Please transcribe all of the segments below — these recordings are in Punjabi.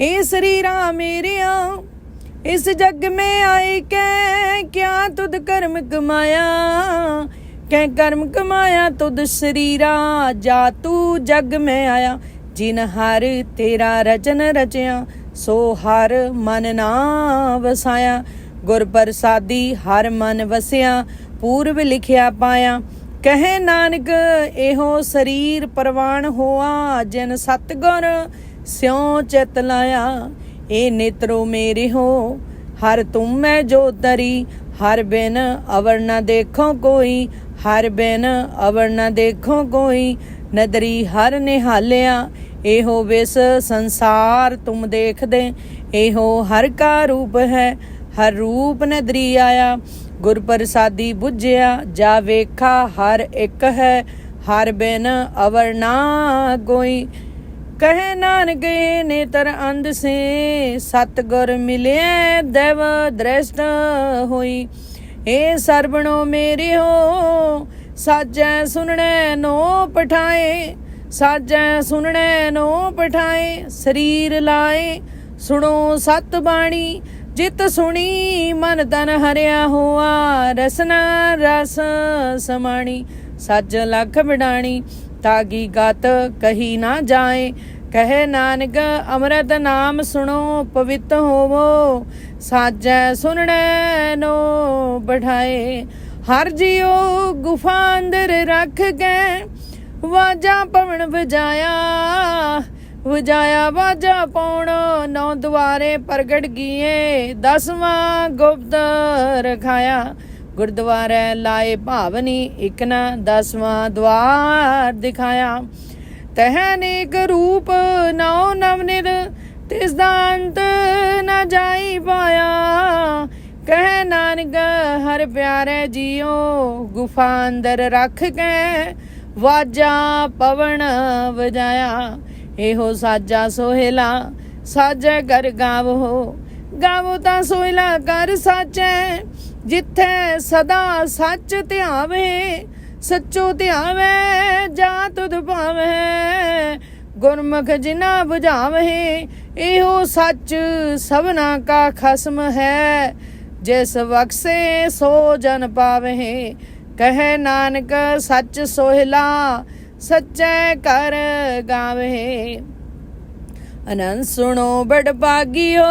ਇਹ ਸਰੀਰਾ ਮੇਰਿਆ, ਇਸ ਜਗ में ਆਏ ਕੈ ਕਿਆ ਤੁਧ ਕਰਮ ਕਮਾਇਆ? ਕੈ ਕਰਮ ਕਮਾਇਆ ਤੁਧ ਸਰੀਰਾ, ਜਾ ਤੂੰ ਜਗ ਮੈਂ ਆਇਆ, ਜਿਨ ਹਰ ਤੇਰਾ ਰਚਨ ਰਚਿਆ, ਸੋ ਹਰ ਮਨ ਨਾ ਵਸਾਇਆ। ਗੁਰ ਪ੍ਰਸਾਦੀ ਹਰ ਮਨ ਵਸਿਆ ਪੂਰਬ ਲਿਖਿਆ ਪਾਇਆ। ਕਹੇ ਨਾਨਕ, ਇਹੋ ਸਰੀਰ ਪ੍ਰਵਾਨ ਹੋਆ, ਜਿਨ ਸਤਗੁਰ ਸਿਉ ਚਿਤ ਲਾਇਆ ਇਹ ਨੇਤਰੋ ਮੇਰੇ ਹੋ। ਹਰ ਤੁਮ ਮੈਂ ਜੋ ਤਰੀ, ਹਰ ਬਿਨ ਅਵਰ ਨਾ ਦੇਖੋ ਕੋਈ। ਹਰ ਬਿਨ ਅਵਰ ਨਾ ਦੇਖੋ ਕੋਈ। ਨਦਰੀ ਹਰ ਨਿਹਾਲਿਆ, ਇਹੋ ਵਿਸ ਸੰਸਾਰ ਤੁਮ ਦੇਖਦੇ। ਇਹੋ ਹਰ ਕਾ ਰੂਪ ਹੈ, ਹਰ ਰੂਪ ਨਦਰੀ ਆਇਆ। ਗੁਰ ਪ੍ਰਸਾਦੀ 부ਝਿਆ ਜਾ ਵੇਖਾ ਹਰ ਇੱਕ ਹੈ। ਹਰ ਬਿਨ ਅਵਰ ਨਾ ਕੋਈ। ਕਹੇ ਨਾਨਕ ਇਹ ਨੇਤਰ ਅੰਧ ਸੇ। ਸਤਗੁਰ ਮਿਲਿਆ ਦੇਵ ਦ੍ਰਿਸ਼ਟ ਹੋਈ। ਏ ਸਰਬਣੋ ਮੇਰੇ ਹੋ, ਸਾਜੈ ਸੁਣਨੇ ਨੋ ਪਠਾਏ। ਸਾਜੈ ਸੁਣਨੇ ਨੋ ਪਠਾਏ, ਸਰੀਰ ਲਾਏ। ਸੁਣੋ ਸਤ ਬਾਣੀ ਜਿਤ ਸੁਣੀ, ਮਨ ਤਨ ਹਰਿਆ ਹੋਆ। ਰਸਨਾ ਰਸ ਸਮਾਣੀ, ਸੱਜ ਲੱਖ ਬਿਡਾਣੀ ਤਾਗੀ ਗਤ ਕਹੀ ਨਾ ਜਾਏ। ਕਹੇ ਨਾਨਕ, ਅੰਮ੍ਰਿਤ ਨਾਮ ਸੁਣੋ, ਪਵਿੱਤ ਹੋਵੋ, ਸਾਜੈ ਸੁਣਨੇ ਨੋ ਬਢਾਏ ਹਰ ਜਿਉ ਗੁਫਾ ਅੰਦਰ ਰੱਖ ਕੇ ਵਾਜਾ ਪਵਨ ਵਜਾਇਆ ਵਜਾਇਆ ਵਾਜਾ ਪਾਉਣ, ਨੌ ਦੁਆਰੇ ਪ੍ਰਗਟ ਗੀਏ ਦਸਵਾਂ ਗੁਪਤ ਰਖਾਇਆ। ਗੁਰਦੁਆਰੇ ਲਾਏ ਭਾਵਨੀ ਇਕ ਨਾ ਦਸਵਾਂ ਦਵਾਰ ਦਿਖਾਇਆ। ਤਹ ਅਨੇਕ ਰੂਪ ਨੌ ਨਵਨਿਤ ਤਿਸ ਦਾ ਅੰਤ ਨਾ ਜਾਈ ਪਾਇਆ। ਕਹਿ ਨਾਨਕ, ਹਰ ਪਿਆਰੇ ਜੀਓ, ਗੁਫਾ ਅੰਦਰ ਰੱਖ ਕੇ ਵਾਜਾ ਪਵਨ ਵਜਾਇਆ। ਇਹੋ ਸਾਜਾ ਸੋਹਿਲਾ ਸਾਜੈ ਕਰ ਗਾਵੋ। ਗਾਵੋ ਤਾਂ ਸੋਹਿਲਾ ਕਰ ਸਾਚੈ, ਜਿੱਥੇ ਸਦਾ ਸੱਚ ਧਿਆਵੇ ਸੱਚੋ ਧਿਆਵੇ ਜਾ ਤੁਧ ਭਾਵੇ। ਗੁਰਮੁਖ ਜਿਨਾ 부ਝਾਵੇ ਇਹੋ ਸੱਚ ਸਭਨਾ ਕਾ ਖਸਮ ਹੈ। ਜਿਸ ਬਖਸੇ ਸੋ ਜਨ ਪਾਵੇ ਕਹੇ ਨਾਨਕ ਸੱਚ ਸੋਹਿਲਾ, ਸੱਚੈ ਕਰ ਗਾਵੇ ਅਨੰਦ ਸੁਣੋ ਬੜ ਭਾਗਿਓ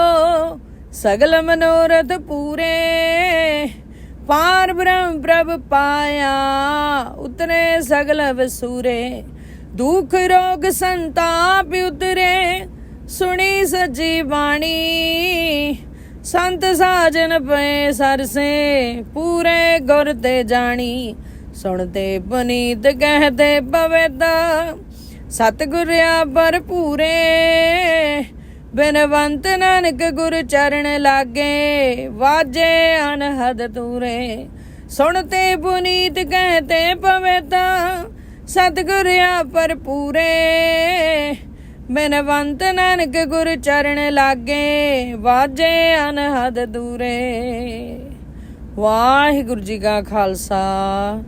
ਸਗਲ ਮਨੋਰਥ ਪੂਰੇ। ਪਾਰ ਬ੍ਰਹਮ ਪ੍ਰਭ ਪਾਇਆ, ਉਤਰੇ ਸਗਲ ਵਸੂਰੇ, ਦੁਖ ਰੋਗ ਸੰਤਾਪ ਉਤਰੇ, ਸੁਣੀ ਸੱਜੀ ਬਾਣੀ, ਸੰਤ ਸਾਜਨ ਪਏ ਸਰਸੇ, ਪੂਰੇ ਗੁਰ ਤੇ ਜਾਣੀ, ਸੁਣਦੇ ਪੁਨੀਤ ਕਹਤੇ ਪਵੇਤਾ ਸਤਿਗੁਰਿਆ ਭਰਪੂਰੇ ਬਿਨਵੰਤ ਨਾਨਕ ਗੁਰ ਚਰਨ ਲਾਗੇ, ਵਾਜੇ ਅਨਹਦ ਤੂਰੇ ਸੁਣਤੇ ਪੁਨੀਤ ਕਹਤੇ ਪਵੇਤਾ ਸਤਿਗੁਰਿਆ ਭਰਪੂਰੇ। ਬਿਨਵੰਤ ਨਾਨਕ ਗੁਰ ਚਰਨ ਲਾਗੇ, ਵਾਜੇ ਅਨਹਦ ਦੂਰੇ। ਵਾਹਿਗੁਰੂ ਜੀ ਕਾ ਖਾਲਸਾ,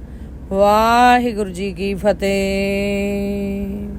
ਵਾਹਿਗੁਰੂ ਜੀ ਕੀ ਫਤਿਹ।